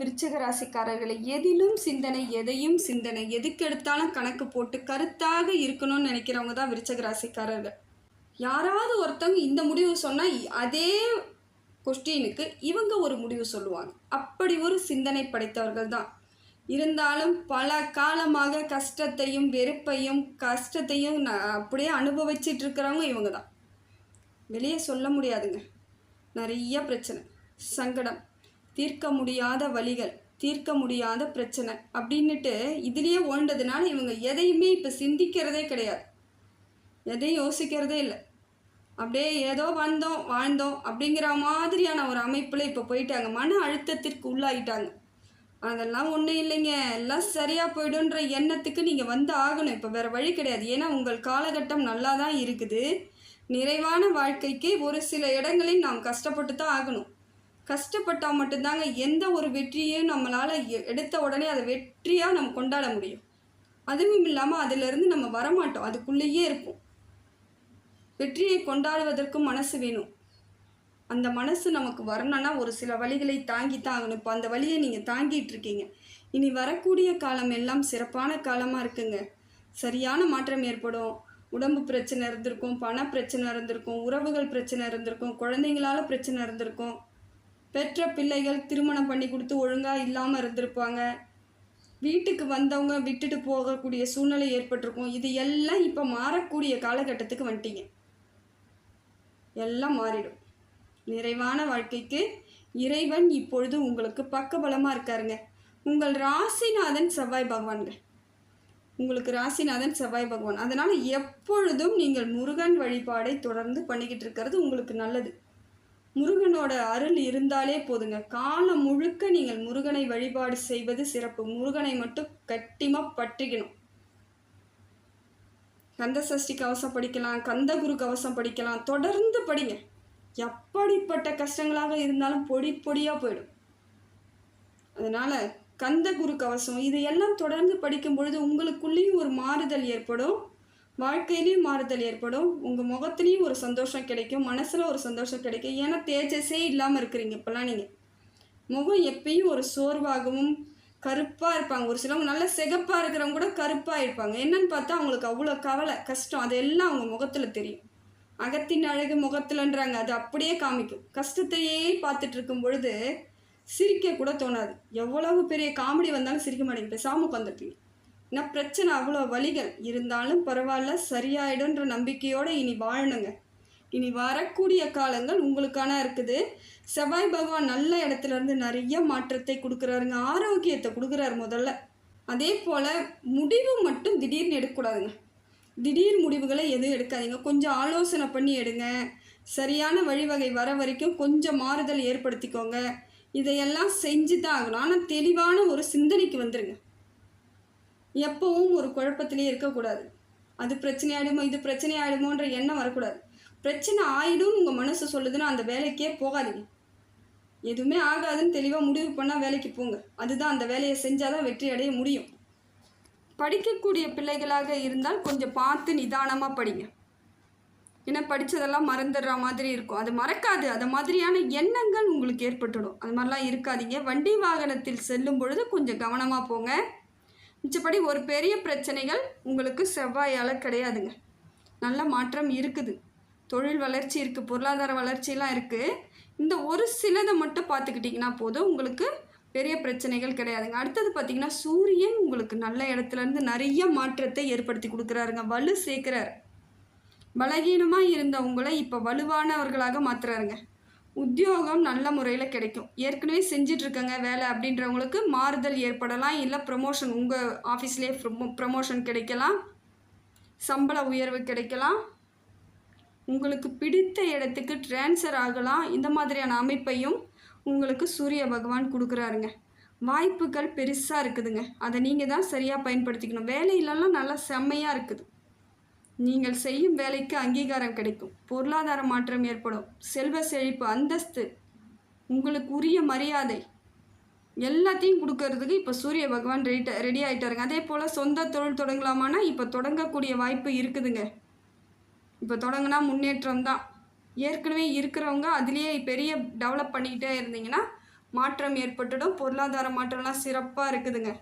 விருச்சிக ராசிக்காரர்களை எதிலும் சிந்தனை எதையும் சிந்தனை எதுக்கெடுத்தாலும் கணக்கு போட்டு கருத்தாக இருக்கணும்னு நினைக்கிறவங்க தான் விருச்சிக ராசிக்காரர்கள் யாராவது ஒருத்தவங்க இந்த முடிவு சொன்னால் அதே கொஸ்டினுக்கு இவங்க ஒரு முடிவு சொல்லுவாங்க. அப்படி ஒரு சிந்தனை படைத்தவர்கள் தான். இருந்தாலும் பல காலமாக கஷ்டத்தையும் வெறுப்பையும் கஷ்டத்தையும் அப்படியே அனுபவிச்சிட்டு இருக்கிறவங்க இவங்க தான். வெளியே சொல்ல முடியாதுங்க. நிறைய பிரச்சனை. சங்கடம். தீர்க்க முடியாத வழிகள் தீர்க்க முடியாத பிரச்சனை அப்படின்னுட்டு இதுலேயே ஓண்டதுனால இவங்க எதையுமே இப்போ சிந்திக்கிறதே கிடையாது. எதையும் யோசிக்கிறதே இல்லை. அப்படியே ஏதோ வந்தோம் வாழ்ந்தோம் அப்படிங்கிற மாதிரியான ஒரு அமைப்பில் இப்போ போயிட்டாங்க. மன அழுத்தத்திற்கு உள்ளாகிட்டாங்க அதெல்லாம் ஒன்றும் இல்லைங்க. எல்லாம் சரியாக போயிடுன்ற எண்ணத்துக்கு நீங்கள் வந்து ஆகணும். இப்போ வேறு வழி கிடையாது. ஏன்னா உங்கள் காலகட்டம் நல்லா தான் இருக்குது. நிறைவான வாழ்க்கைக்கு ஒரு சில இடங்களில் நாம் கஷ்டப்பட்டு தான் ஆகணும். கஷ்டப்பட்டால் மட்டும்தாங்க எந்த ஒரு வெற்றியையும் நம்மளால் எடுத்த உடனே அதை வெற்றியாக நம்ம கொண்டாட முடியும். அதுவும் இல்லாமல் அதிலிருந்து நம்ம வரமாட்டோம். அதுக்குள்ளேயே இருப்போம். வெற்றியை கொண்டாடுவதற்கும் மனசு வேணும். அந்த மனசு நமக்கு வரணும்னா ஒரு சில வழிகளை தாங்கி தான் ஆகணும். இப்போ அந்த வழியை நீங்கள் தாங்கிட்டு இருக்கீங்க. இனி வரக்கூடிய காலம் எல்லாம் சிறப்பான காலமாக இருக்குங்க. சரியான மாற்றம் ஏற்படும். உடம்பு பிரச்சனை இருந்திருக்கும் பண பிரச்சனை இருந்திருக்கும் உறவுகள் பிரச்சனை இருந்திருக்கும் குழந்தைங்களால பிரச்சனை இருந்திருக்கும். பெற்ற பிள்ளைகள் திருமணம் பண்ணி கொடுத்து ஒழுங்காக இல்லாமல் இருந்திருப்பாங்க. வீட்டுக்கு வந்தவங்க விட்டுட்டு போகக்கூடிய சூழ்நிலை ஏற்பட்டிருக்கும். இது எல்லாம் இப்போ மாறக்கூடிய காலகட்டத்துக்கு வந்துட்டீங்க. எல்லாம் மாறிடும். நிறைவான வாழ்க்கைக்கு இறைவன் இப்பொழுது உங்களுக்கு பக்கபலமாக இருக்காருங்க. உங்கள் ராசிநாதன் செவ்வாய் பகவான்ங்க. உங்களுக்கு ராசிநாதன் செவ்வாய் பகவான். அதனால் எப்பொழுதும் நீங்கள் முருகன் வழிபாடை தொடர்ந்து பண்ணிக்கிட்டு இருக்கிறது உங்களுக்கு நல்லது. முருகனோட அருள் இருந்தாலே போதுங்க. காலம் முழுக்க நீங்கள் முருகனை வழிபாடு செய்வது சிறப்பு. முருகனை மட்டும் கட்டிமாக பற்றிக்கணும். கந்த சஷ்டி கவசம் படிக்கலாம் கந்தகுரு கவசம் படிக்கலாம். தொடர்ந்து படிங்க. எப்படிப்பட்ட கஷ்டங்களாக இருந்தாலும் பொடி பொடியாக போயிடும். அதனால் கந்த குரு கவசம் இதையெல்லாம் தொடர்ந்து படிக்கும் பொழுது உங்களுக்குள்ளேயும் ஒரு மாறுதல் ஏற்படும். வாழ்க்கையிலையும் மாறுதல் ஏற்படும். உங்கள் முகத்துலேயும் ஒரு சந்தோஷம் கிடைக்கும். மனசில் ஒரு சந்தோஷம் கிடைக்கும். ஏன்னா தேஜஸே இல்லாமல் இருக்கிறீங்க இப்போல்லாம் நீங்கள் முகம் எப்பயும் ஒரு சோர்வாகவும் கருப்பாக இருப்பாங்க. ஒரு சிலவங்க நல்ல சிகப்பாக இருக்கிறவங்க கூட கருப்பாக இருப்பாங்க. என்னன்னு பார்த்தா அவங்களுக்கு அவ்வளோ கவலை கஷ்டம். அதெல்லாம் அவங்க முகத்தில் தெரியும். அகத்தின் அழகு முகத்தில்ன்றாங்க. அது அப்படியே காமிக்கும். கஷ்டத்தையே பார்த்துட்டு இருக்கும் பொழுது சிரிக்க கூட தோணாது. எவ்வளவு பெரிய காமெடி வந்தாலும் சிரிக்க மாட்டேங்க. பேசாமல் உட்காந்துருப்பீங்க நான் பிரச்சனை அவ்வளோ வலிகள். இருந்தாலும் பரவாயில்ல சரியாயிடும்ன்ற நம்பிக்கையோடு இனி வாழணுங்க. இனி வரக்கூடிய காலங்கள் உங்களுக்கான இருக்குது. செவ்வாய் பகவான் நல்ல இடத்துல இருந்து நிறைய மாற்றத்தை கொடுக்குறாருங்க. ஆரோக்கியத்தை கொடுக்குறாரு முதல்ல. அதே போல் முடிவு மட்டும் திடீர்னு எடுக்கக்கூடாதுங்க. திடீர் முடிவுகளை எதுவும் எடுக்காதீங்க. கொஞ்சம் ஆலோசனை பண்ணி எடுங்க. சரியான வழிவகை வர வரைக்கும் கொஞ்சம் மாறுதல் ஏற்படுத்திக்கோங்க. இதையெல்லாம் செஞ்சு தான் ஆகணும். ஆனால் தெளிவான ஒரு சிந்தனைக்கு வந்துடுங்க எப்பவும் ஒரு குழப்பத்திலே இருக்கக்கூடாது. அது பிரச்சனை ஆயிடுமோ இது பிரச்சனை ஆயிடுமோன்ற எண்ணம் வரக்கூடாது. பிரச்சனை ஆயிடும் உங்கள் மனசு சொல்லுதுன்னா அந்த வேலைக்கே போகாதீங்க. எதுவுமே ஆகாதுன்னு தெளிவாக முடிவு பண்ணால் வேலைக்கு போங்க. அதுதான் அந்த வேலையை செஞ்சால் தான் வெற்றி அடைய முடியும். படிக்கக்கூடிய பிள்ளைகளாக இருந்தால் கொஞ்சம் பார்த்து நிதானமாக படிங்க. ஏன்னா படித்ததெல்லாம் மறந்துடுற மாதிரி இருக்கும். அது மறக்காது. அது மாதிரியான எண்ணங்கள் உங்களுக்கு ஏற்பட்டுடும். அது மாதிரிலாம் இருக்காதீங்க. வண்டி வாகனத்தில் செல்லும் பொழுது கொஞ்சம் கவனமாக போங்க. மிச்சப்படி ஒரு பெரிய பிரச்சனைகள் உங்களுக்கு செவ்வாயால் கிடையாதுங்க. நல்ல மாற்றம் இருக்குது. தொழில் வளர்ச்சி இருக்குது பொருளாதார வளர்ச்சியெலாம் இருக்குது இந்த ஒரு சிலதை மட்டும் பார்த்துக்கிட்டிங்கன்னா போதும் உங்களுக்கு பெரிய பிரச்சனைகள் கிடையாதுங்க. அடுத்தது பார்த்திங்கன்னா சூரியன் உங்களுக்கு நல்ல இடத்துலேருந்து நிறைய மாற்றத்தை ஏற்படுத்தி கொடுக்குறாருங்க. வலு சேர்க்குறாரு. பலகீனமாக இருந்தவங்களை இப்போ வலுவானவர்களாக மாற்றுறாருங்க உத்தியோகம் நல்ல முறையில் கிடைக்கும். ஏற்கனவே செஞ்சிட்ருக்கங்க வேலை அப்படின்றவங்களுக்கு மாறுதல் ஏற்படலாம். இல்லை ப்ரமோஷன் உங்கள் ஆஃபீஸ்லேயே ப்ரமோஷன் கிடைக்கலாம். சம்பள உயர்வு கிடைக்கலாம். உங்களுக்கு பிடித்த இடத்துக்கு ட்ரான்ஸ்ஃபர் ஆகலாம். இந்த மாதிரியான அமைப்பையும் உங்களுக்கு சூரிய பகவான் கொடுக்குறாருங்க. வாய்ப்புகள் பெருசாக இருக்குதுங்க. அதை நீங்கள் தான் சரியாக பயன்படுத்திக்கணும் வேலையிலலாம் நல்லா செம்மையாக இருக்குது. நீங்கள் செய்யும் வேலைக்கு அங்கீகாரம் கிடைக்கும். பொருளாதார மாற்றம் ஏற்படும். செல்வ செழிப்பு அந்தஸ்து உங்களுக்கு உரிய மரியாதை எல்லாத்தையும் கொடுக்கறதுக்கு இப்போ சூரிய பகவான் ரெடி ரெடி ஆகிட்டாருங்க அதே போல் சொந்த தொழில் தொடங்கலாமான்னா இப்போ தொடங்கக்கூடிய வாய்ப்பு இருக்குதுங்க. இப்போ தொடங்கினா முன்னேற்றம் தான். ஏற்கனவே இருக்கிறவங்க அதுலேயே பெரிய டெவலப் பண்ணிக்கிட்டே இருந்தீங்கன்னா மாற்றம் ஏற்பட்டுடும். பொருளாதார மாற்றம்லாம் சிறப்பாக இருக்குதுங்க.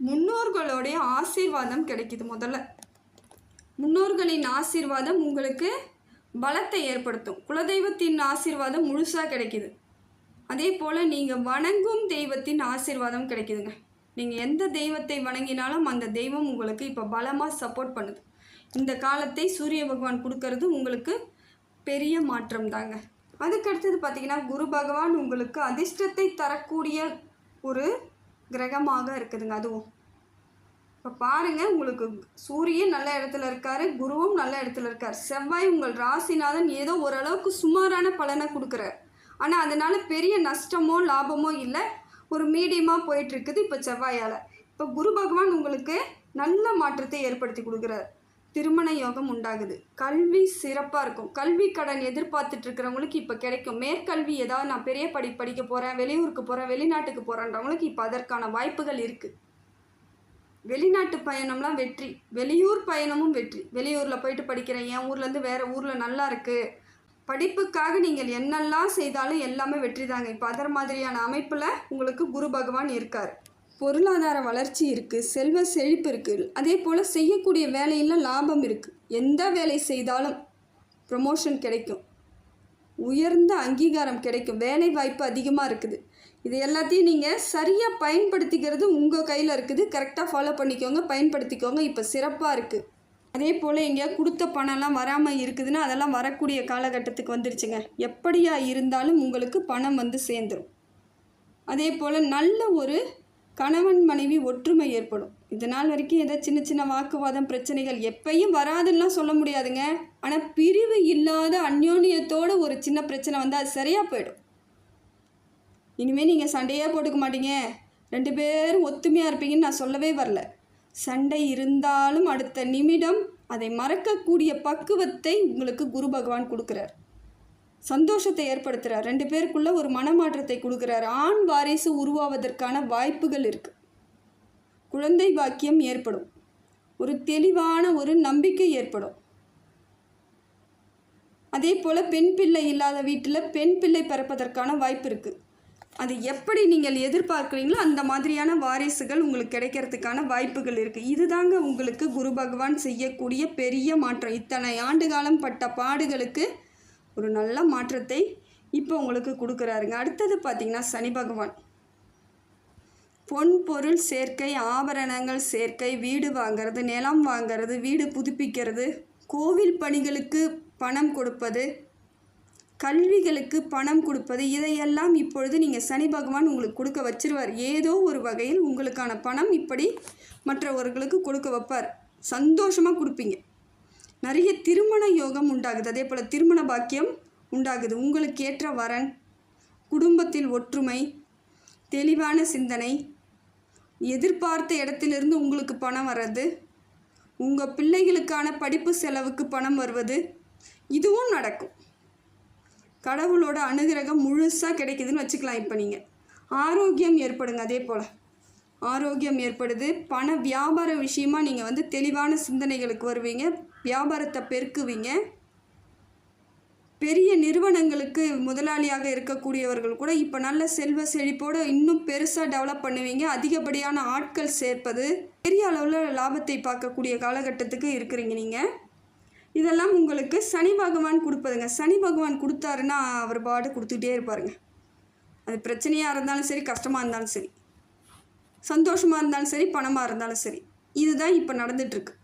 முன்னோர்களுடைய ஆசீர்வாதம் கிடைக்கிது முதல்ல. முன்னோர்களின் ஆசீர்வாதம் உங்களுக்கு பலத்தை ஏற்படுத்தும். குலதெய்வத்தின் ஆசீர்வாதம் முழுசாக கிடைக்குது. அதே போல் நீங்கள் வணங்கும் தெய்வத்தின் ஆசீர்வாதம் கிடைக்குதுங்க. நீங்கள் எந்த தெய்வத்தை வணங்கினாலும் அந்த தெய்வம் உங்களுக்கு இப்போ பலமாக சப்போர்ட் பண்ணுது. இந்த காலத்தை சூரிய பகவான் கொடுக்கறது உங்களுக்கு பெரிய மாற்றம் தாங்க. அதுக்கடுத்தது பார்த்திங்கன்னா குரு பகவான் உங்களுக்கு அதிர்ஷ்டத்தை தரக்கூடிய ஒரு கிரகமாக இருக்குதுங்க. அதுவும் இப்போ பாருங்க உங்களுக்கு சூரியன் நல்ல இடத்துல இருக்காரு குருவும் நல்ல இடத்துல இருக்கார். செவ்வாய் உங்கள் ராசிநாதன் ஏதோ ஓரளவுக்கு சுமாரான பலனை கொடுக்குறார். ஆனால் அதனால பெரிய நஷ்டமோ லாபமோ இல்லை. ஒரு மீடியமாக போயிட்டுருக்குது இப்போ செவ்வாயால். இப்போ குரு பகவான் உங்களுக்கு நல்ல மாற்றத்தை ஏற்படுத்தி கொடுக்குறார். திருமண யோகம் உண்டாகுது. கல்வி சிறப்பாக இருக்கும். கல்வி கடன் எதிர்பார்த்துட்டு இருக்கிறவங்களுக்கு இப்போ கிடைக்கும். மேற்கல்வி ஏதாவது நான் பெரிய படி படிக்க போகிறேன் வெளியூருக்கு போகிறேன் வெளிநாட்டுக்கு போகிறேன்றவங்களுக்கு இப்போ அதற்கான வாய்ப்புகள் இருக்குது வெளிநாட்டு பயணம்லாம் வெற்றி. வெளியூர் பயணமும் வெற்றி. வெளியூரில் போயிட்டு படிக்கிறேன் என் ஊர்லேருந்து வேறு ஊரில் நல்லா இருக்குது படிப்புக்காக நீங்கள் என்னெல்லாம் செய்தாலும் எல்லாமே வெற்றி தாங்க. இப்போ அதர் மாதிரியான அமைப்பில் உங்களுக்கு குரு பகவான் இருக்கார். பொருளாதார வளர்ச்சி இருக்குது செல்வ செழிப்பு இருக்குது அதே போல் செய்யக்கூடிய வேலையில் லாபம் இருக்குது எந்த வேலை செய்தாலும் ப்ரமோஷன் கிடைக்கும். உயர்ந்த அங்கீகாரம் கிடைக்கும். வேலை வாய்ப்பு அதிகமாக இருக்குது. இது எல்லாத்தையும் நீங்கள் சரியாக பயன்படுத்திக்கிறது உங்கள் கையில் இருக்குது. கரெக்டாக ஃபாலோ பண்ணிக்கோங்க பயன்படுத்திக்கோங்க. இப்போ சிறப்பாக இருக்குது அதே போல் எங்கேயா கொடுத்த பணம்லாம் வராமல் இருக்குதுன்னா அதெல்லாம் வரக்கூடிய காலகட்டத்துக்கு வந்துருச்சுங்க. எப்படியா இருந்தாலும் உங்களுக்கு பணம் வந்து சேர்ந்துடும் அதே போல் நல்ல ஒரு கணவன் மனைவி ஒற்றுமை ஏற்படும். இது நாள் வரைக்கும் ஏதோ சின்ன சின்ன வாக்குவாதம் பிரச்சனைகள் எப்பயும் வராதுன்னெலாம் சொல்ல முடியாதுங்க. ஆனால் பிரிவு இல்லாத அந்யோன்யத்தோட ஒரு சின்ன பிரச்சனை வந்தால் அது சரியாக போயிடும். இனிமேல் நீங்கள் சண்டையே போட்டுக்க மாட்டீங்க. ரெண்டு பேரும் ஒத்துமையாக இருப்பீங்கன்னு நான் சொல்லவே வரல. சண்டை இருந்தாலும் அடுத்த நிமிடம் அதை மறக்கக்கூடிய பக்குவத்தை உங்களுக்கு குரு பகவான் கொடுக்குறார். சந்தோஷத்தை ஏற்படுத்துகிறார் ரெண்டு பேருக்குள்ள ஒரு மனமாற்றத்தை கொடுக்குறார். ஆண் வாரிசு உருவாவதற்கான வாய்ப்புகள் இருக்குது குழந்தை பாக்கியம் ஏற்படும். ஒரு தெளிவான ஒரு நம்பிக்கை ஏற்படும். அதே போல் பெண் பிள்ளை இல்லாத வீட்டில் பெண் பிள்ளை பிறப்பதற்கான வாய்ப்பு இருக்குது அது எப்படி நீங்கள் எதிர்பார்க்குறீங்களோ அந்த மாதிரியான வாரிசுகள் உங்களுக்கு கிடைக்கிறதுக்கான வாய்ப்புகள் இருக்குது இதுதாங்க உங்களுக்கு குரு பகவான் செய்யக்கூடிய பெரிய மாற்றம். இத்தனை ஆண்டு காலம் பட்ட பாடுகளுக்கு ஒரு நல்ல மாற்றத்தை இப்போ உங்களுக்கு கொடுக்குறாருங்க. அடுத்தது பார்த்திங்கன்னா சனி பகவான். பொன் பொருள் சேர்க்கை ஆபரணங்கள் சேர்க்கை வீடு வாங்கிறது நிலம் வாங்கிறது வீடு புதுப்பிக்கிறது கோவில் பணிகளுக்கு பணம் கொடுப்பது கல்விகளுக்கு பணம் கொடுப்பது இதையெல்லாம் இப்பொழுது நீங்கள் சனி பகவான் உங்களுக்கு கொடுக்க வச்சிருவார். ஏதோ ஒரு வகையில் உங்களுக்கான பணம் இப்படி மற்றவர்களுக்கு கொடுக்க வைப்பார். சந்தோஷமாக கொடுப்பீங்க. நிறைய திருமண யோகம் உண்டாகுது. அதே போல் திருமண பாக்கியம் உண்டாகுது. உங்களுக்கு ஏற்ற வரன் குடும்பத்தில் ஒற்றுமை தெளிவான சிந்தனை எதிர்பார்த்த இடத்திலிருந்து உங்களுக்கு பணம் வர்றது உங்கள் பிள்ளைகளுக்கான படிப்பு செலவுக்கு பணம் வருவது இதுவும் நடக்கும். கடவுளோட அனுகிரகம் முழுசாக கிடைக்குதுன்னு வச்சுக்கலாம் இப்போ நீங்கள் ஆரோக்கியம் ஏற்படுங்க அதே போல். ஆரோக்கியம் ஏற்படுது. பண வியாபார விஷயமாக நீங்கள் வந்து தெளிவான சிந்தனைகளுக்கு வருவீங்க. வியாபாரத்தை பெருக்குவீங்க. பெரிய நிறுவனங்களுக்கு முதலாளியாக இருக்கக்கூடியவர்கள் கூட இப்போ நல்ல செல்வ செழிப்போடு இன்னும் பெருசாக டெவலப் பண்ணுவீங்க. அதிகப்படியான ஆட்கள் சேர்ப்பது பெரிய அளவில் லாபத்தை பார்க்கக்கூடிய காலகட்டத்துக்கு இருக்கிறீங்க நீங்கள் இதெல்லாம் உங்களுக்கு சனி பகவான் கொடுப்பதுங்க. சனி பகவான் கொடுத்தாருன்னா அவர் பாட்டு கொடுத்துக்கிட்டே இருப்பாருங்க. அது பிரச்சனையாக இருந்தாலும் சரி கஷ்டமாக இருந்தாலும் சரி. சந்தோஷமாக இருந்தாலும் சரி பணமாக இருந்தாலும் சரி. இதுதான் இப்போ நடந்துட்டுருக்கு.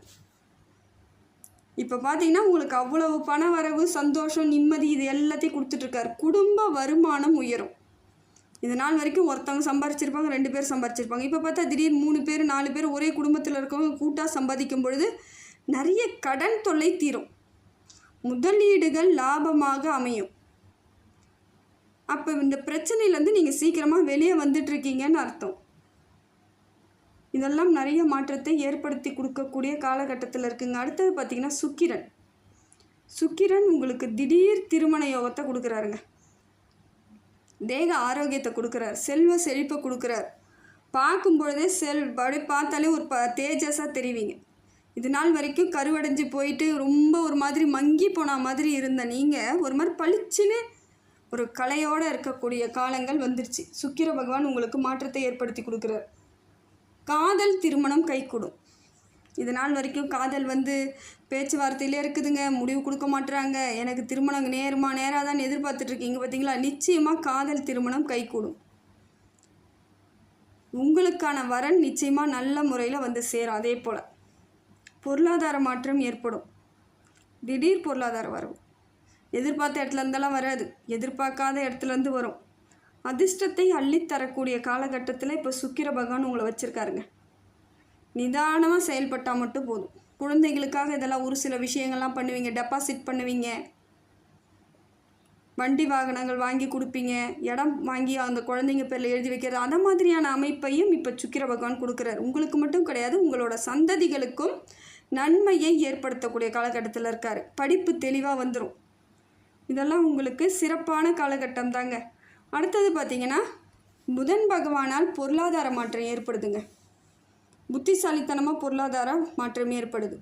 இப்போ பார்த்தீங்கன்னா உங்களுக்கு அவ்வளவு பண வரவு சந்தோஷம் நிம்மதி இது எல்லாத்தையும் கொடுத்துட்ருக்காரு குடும்ப வருமானம் உயரும். இது நாள் வரைக்கும் ஒருத்தவங்க சம்பாரிச்சிருப்பாங்க ரெண்டு பேர் சம்பாரிச்சிருப்பாங்க. இப்போ பார்த்தா திடீர் மூணு பேர் நாலு பேர் ஒரே குடும்பத்தில் இருக்கவங்க கூட்டாக சம்பாதிக்கும் பொழுது நிறைய கடன் தொல்லை தீரும். முதலீடுகள் லாபமாக அமையும். அப்போ இந்த பிரச்சனையிலேருந்து நீங்கள் சீக்கிரமாக வெளியே வந்துட்டுருக்கீங்கன்னு அர்த்தம். இதெல்லாம் நிறைய மாற்றத்தை ஏற்படுத்தி கொடுக்கக்கூடிய காலகட்டத்தில் இருக்குங்க. அடுத்தது பார்த்திங்கன்னா சுக்கிரன். சுக்கிரன் உங்களுக்கு திடீர் திருமண யோகத்தை கொடுக்குறாருங்க. தேக ஆரோக்கியத்தை கொடுக்குறார். செல்வ செழிப்பை கொடுக்குறார். பார்க்கும் பொழுதே செல் அப்படியே பார்த்தாலே ஒரு ப தேஜஸாக தெரிவிங்க. இது நாள் வரைக்கும் கருவடைஞ்சு போயிட்டு ரொம்ப ஒரு மாதிரி மங்கி போன மாதிரி இருந்த நீங்கள் ஒரு மாதிரி பளிச்சுன்னு ஒரு கலையோடு இருக்கக்கூடிய காலங்கள் வந்துருச்சு. சுக்கிர பகவான் உங்களுக்கு மாற்றத்தை ஏற்படுத்தி கொடுக்குறார். காதல் திருமணம் கைகூடும். இது நாள் வரைக்கும் காதல் வந்து பேச்சுவார்த்தையிலே இருக்குதுங்க. முடிவு கொடுக்க மாட்டுறாங்க எனக்கு திருமணம் நேருமா நேராக தான் எதிர்பார்த்துட்ருக்கீங்க பார்த்தீங்களா நிச்சயமாக காதல் திருமணம் கைகூடும். உங்களுக்கான வரன் நிச்சயமாக நல்ல முறையில் வந்து சேரும். அதே போல் பொருளாதார மாற்றம் ஏற்படும். திடீர் பொருளாதார வரவு. எதிர்பார்த்த இடத்துல இருந்தெல்லாம் வராது. எதிர்பார்க்காத இடத்துலேருந்து வரும். அதிர்ஷ்டத்தை அள்ளித் தரக்கூடிய காலகட்டத்தில் இப்போ சுக்கிர பகவான் உங்களை வச்சுருக்காருங்க. நிதானமாக செயல்பட்டால் மட்டும் போதும். குழந்தைகளுக்காக இதெல்லாம் ஒரு சில விஷயங்கள்லாம் பண்ணுவீங்க. டெபாசிட் பண்ணுவீங்க. வண்டி வாகனங்கள் வாங்கி கொடுப்பீங்க. இடம் வாங்கி அந்த குழந்தைங்க பேரில் எழுதி வைக்கிறது. அந்த மாதிரியான அமைப்பையும் இப்போ சுக்கிர பகவான் கொடுக்குறாரு. உங்களுக்கு மட்டும் கிடையாது. உங்களோட சந்ததிகளுக்கும் நன்மையை ஏற்படுத்தக்கூடிய காலகட்டத்தில் இருக்கார். படிப்பு தெளிவாக வந்துடும் இதெல்லாம் உங்களுக்கு சிறப்பான காலகட்டம் தாங்க. அடுத்தது பார்த்தீங்கன்னா புதன் பகவானால் பொருளாதார மாற்றம் ஏற்படுதுங்க. புத்திசாலித்தனமாக பொருளாதார மாற்றம் ஏற்படுது.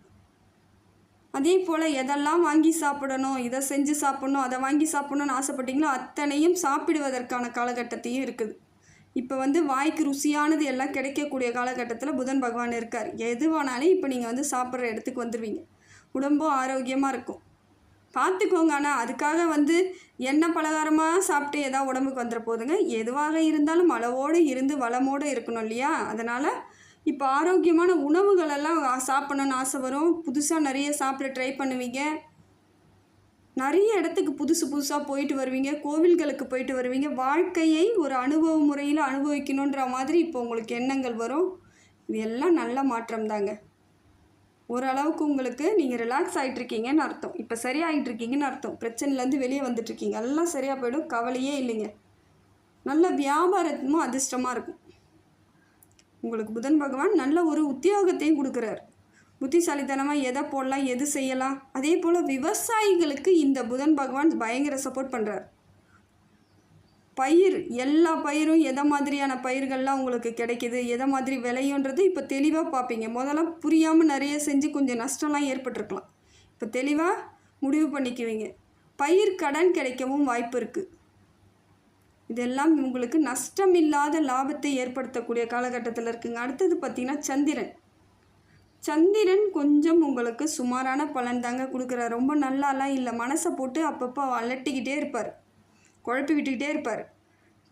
அதே போல் எதெல்லாம் வாங்கி சாப்பிடணும் இதை செஞ்சு சாப்பிடணும் அதை வாங்கி சாப்பிடணும்னு ஆசைப்பட்டீங்களோ அத்தனையும் சாப்பிடுவதற்கான காலகட்டத்தையும் இருக்குது. இப்போ வந்து வாய்க்கு ருசியானது எல்லாம் கிடைக்கக்கூடிய காலகட்டத்தில் புதன் பகவான் இருக்கார். எதுவானாலும் இப்போ நீங்கள் வந்து சாப்பிட்ற இடத்துக்கு வந்துடுவீங்க உடம்பும் ஆரோக்கியமாக இருக்கும். பார்த்துக்கோங்க ஆனால் அதுக்காக வந்து எண்ணெய் பலகாரமாக சாப்பிட்டு ஏதாவது உடம்புக்கு வந்துட போதுங்க. எதுவாக இருந்தாலும் அளவோடு இருந்து வளமோடு இருக்கணும் இல்லையா? அதனால் இப்போ ஆரோக்கியமான உணவுகளெல்லாம் சாப்பிட்ணுன்னு ஆசை வரும். புதுசாக நிறைய சாப்பிட ட்ரை பண்ணுவீங்க. நிறைய இடத்துக்கு புதுசு புதுசாக போயிட்டு வருவீங்க கோவில்களுக்கு போயிட்டு வருவீங்க. வாழ்க்கையை ஒரு அனுபவ முறையில் அனுபவிக்கணுன்ற மாதிரி இப்போ உங்களுக்கு எண்ணங்கள் வரும். இது எல்லாம் நல்ல மாற்றம் தாங்க. ஓரளவுக்கு உங்களுக்கு நீங்கள் ரிலாக்ஸ் ஆகிட்ருக்கீங்கன்னு அர்த்தம். இப்போ சரியாகிட்டு இருக்கீங்கன்னு அர்த்தம் பிரச்சனைலேருந்து வெளியே வந்துட்ருக்கீங்க எல்லாம் சரியாக போயிடும். கவலையே இல்லைங்க. நல்ல வியாபாரமும் அதிர்ஷ்டமாக இருக்கும். உங்களுக்கு புதன் பகவான் நல்ல ஒரு உத்தியோகத்தையும் கொடுக்குறாரு. புத்திசாலித்தனமாக எதை போடலாம் எது செய்யலாம்? அதே போல் விவசாயிகளுக்கு இந்த புதன் பகவான் பயங்கர சப்போர்ட் பண்ணுறார் பயிர் எல்லா பயிரும் எதை மாதிரியான பயிர்கள்லாம் உங்களுக்கு கிடைக்கிது எதை மாதிரி விளையுன்றது இப்போ தெளிவாக பார்ப்பீங்க முதல்ல புரியாமல் நிறைய செஞ்சு கொஞ்சம் நஷ்டம்லாம் ஏற்பட்டிருக்கலாம். இப்போ தெளிவாக முடிவு பண்ணிக்குவீங்க. பயிர் கடன் கிடைக்கவும் வாய்ப்பு இருக்குது இதெல்லாம் உங்களுக்கு நஷ்டம் இல்லாத லாபத்தை ஏற்படுத்தக்கூடிய காலகட்டத்தில் இருக்குங்க. அடுத்தது பார்த்திங்கன்னா சந்திரன். சந்திரன் கொஞ்சம் உங்களுக்கு சுமாரான பலன் தாங்க கொடுக்குறார். ரொம்ப நல்லாலாம் இல்லை. மனசை போட்டு அப்பப்போ அலட்டிக்கிட்டே இருப்பார். குழப்பி விட்டுக்கிட்டே இருப்பார்.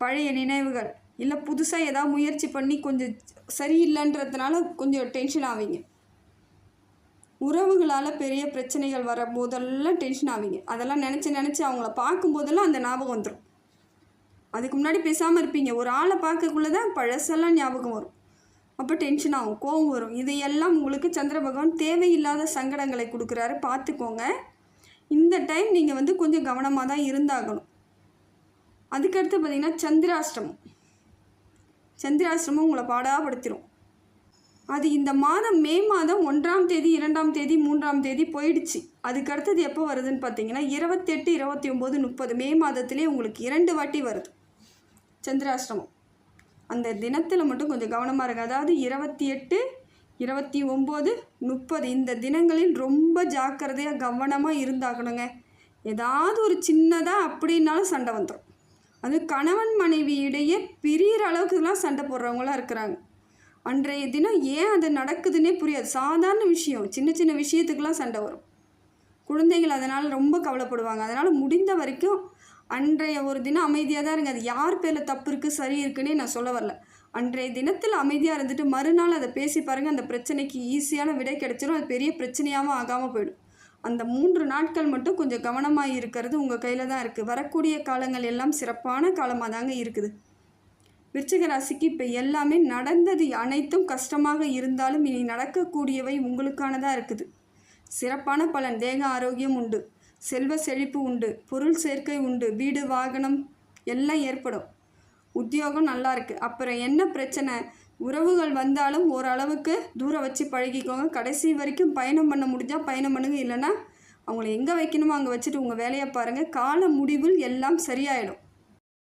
பழைய நினைவுகள். இல்லை புதுசாக ஏதாவது முயற்சி பண்ணி கொஞ்சம் சரியில்லைன்றதுனால கொஞ்சம் டென்ஷன் ஆவீங்க. உறவுகளால் பெரிய பிரச்சனைகள் வர போதெல்லாம் டென்ஷன் ஆவீங்க. அதெல்லாம் நினச்சி நினச்சி அவங்கள பார்க்கும்போதெல்லாம் அந்த ஞாபகம் வந்துடும் அதுக்கு முன்னாடி பேசாமல் இருப்பீங்க. ஒரு ஆளை பார்க்கக்குள்ளே தான் பழசெல்லாம் ஞாபகம் வரும். அப்போ டென்ஷன் ஆகும் கோவம் வரும். இதையெல்லாம் உங்களுக்கு சந்திர பகவான் தேவையில்லாத சங்கடங்களை கொடுக்குறாரு. பார்த்துக்கோங்க. இந்த டைம் நீங்கள் வந்து கொஞ்சம் கவனமாக தான் இருந்தாகணும். அதுக்கடுத்து பார்த்தீங்கன்னா சந்திராஷ்டமம். சந்திராஷ்டமம் உங்களை பாடாப்படுத்திடும் அது இந்த மாதம் மே மாதம் ஒன்றாம் தேதி இரண்டாம் தேதி மூன்றாம் தேதி போயிடுச்சு. அதுக்கு அடுத்தது எப்போ வருதுன்னு பார்த்தீங்கன்னா இருபத்தெட்டு இருபத்தி ஒம்பது முப்பது மே மாதத்திலே உங்களுக்கு இரண்டு வாட்டி வருது. சந்திராஷ்டமம். அந்த தினத்தில் மட்டும் கொஞ்சம் கவனமாக இருங்க. அதாவது இருபத்தி எட்டு இருபத்தி ஒம்பது முப்பது இந்த தினங்களில் ரொம்ப ஜாக்கிரதையாக கவனமாக இருந்தாகணுங்க. ஏதாவது ஒரு சின்னதாக அப்படின்னாலும் சண்டை வந்துடும் அது கணவன் மனைவி இடையே பிரியிற அளவுக்குலாம் சண்டை போடுறவங்களாம் இருக்கிறாங்க. அன்றைய தினம் ஏன் அது நடக்குதுன்னே புரியாது. சாதாரண விஷயம். சின்ன சின்ன விஷயத்துக்கெலாம் சண்டை வரும். குழந்தைகள் அதனால் ரொம்ப கவலைப்படுவாங்க. அதனால் முடிந்த வரைக்கும் அன்றைய ஒரு தினம் அமைதியாக தான் இருங்க. அது யார் பேரில் தப்பு இருக்குது சரி இருக்குன்னே நான் சொல்ல வரல. அன்றைய தினத்தில் அமைதியாக இருந்துட்டு மறுநாள் அதை பேசி பாருங்கள் அந்த பிரச்சனைக்கு ஈஸியான விடை கிடைச்சிடும் அது பெரிய பிரச்சனையாகவும் ஆகாமல் போயிடும். அந்த மூன்று நாட்கள் மட்டும் கொஞ்சம் கவனமாக இருக்கிறது உங்கள் கையில் தான் இருக்குது வரக்கூடிய காலங்கள் எல்லாம் சிறப்பான காலமாக தாங்க இருக்குது. விருச்சிக ராசிக்கு இப்போ எல்லாமே நடந்தது அனைத்தும் கஷ்டமாக இருந்தாலும் இனி நடக்கக்கூடியவை உங்களுக்கானதாக இருக்குது. சிறப்பான பலன். தேக ஆரோக்கியம் உண்டு. செல்வ செழிப்பு உண்டு பொருள் சேர்க்கை உண்டு வீடு வாகனம் எல்லாம் ஏற்படும். உத்தியோகம் நல்லா இருக்குது அப்புறம் என்ன பிரச்சனை? உறவுகள் வந்தாலும் ஓரளவுக்கு தூரம் வச்சு பழகிக்கோங்க. கடைசி வரைக்கும் பயணம் பண்ண முடிஞ்சால் பயணம் பண்ணுங்க. இல்லைன்னா அவங்கள எங்கே வைக்கணுமோ அங்கே வச்சுட்டு உங்கள் வேலையை பாருங்கள் கால முடிவில் எல்லாம் சரியாயிடும்.